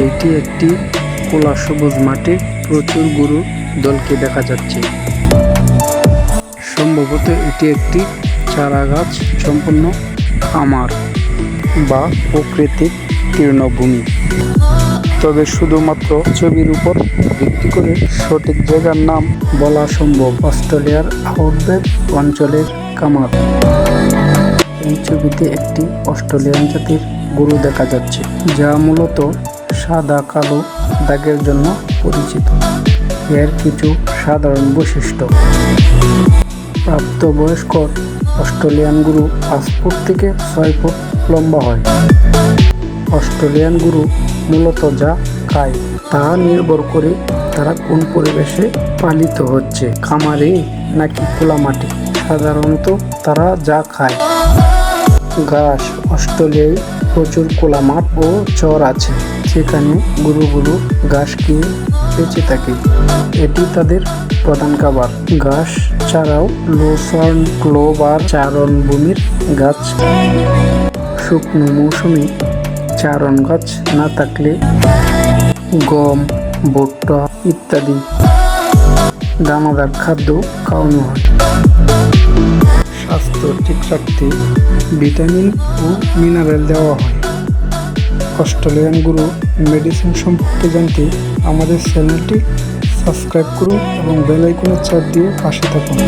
এটি একটি খোলা সবুজ মাঠে প্রচুর গরু দলকে দেখা যাচ্ছে। সম্ভবত এটি একটি চারা গাছ সম্পন্ন খামার বা প্রকৃতিক তৃণভূমি। তবে শুধুমাত্র ছবির উপর ভিত্তি করে সঠিক জায়গার নাম বলা সম্ভব। অস্ট্রেলিয়ার আউটব্যাক অঞ্চলের কামার এই ছবিতে একটি অস্ট্রেলিয়ান জাতির গরু দেখা যাচ্ছে, যা মূলত সাদা কালো দাগের জন্য পরিচিত। এর কিছু সাধারণ বৈশিষ্ট্য। প্রাপ্তবয়স্ক অস্ট্রেলিয়ান গুরু পাঁচ ফুট থেকে ছয় ফুট লম্বা হয়। অস্ট্রেলিয়ান গুরু মূলত যা খায়, তা নির্ভর করে তারা কোন পরিবেশে পালিত হচ্ছে, খামারে নাকি খোলা মাঠে। সাধারণত তারা যা খায়। ঘাস অস্ট্রেলিয়ায় প্রচুর খোলা মাঠ ও চর আছে। সেখানে গরুগুলো ঘাস খেয়ে বেঁচে থাকে। এটি তাদের প্রধান খাবার। ঘাস ছাড়াও লোসার্ন ক্লোবার চারণভূমির গাছ। শুকনো মৌসুমে চারণ গাছ না থাকলে গম, ভুট্টা ইত্যাদি দানাদার খাদ্য খাওয়ানো হয়। ঠিক রাখতে ভিটামিন ও মিনারেল দেওয়া হয়। অস্ট্রেলিয়ান গুরু মেডিসিন সম্পর্কে জানতে আমাদের চ্যানেলটি সাবস্ক্রাইব করুন এবং বেলাইকনের চাপ দিয়ে পাশে থাকুন।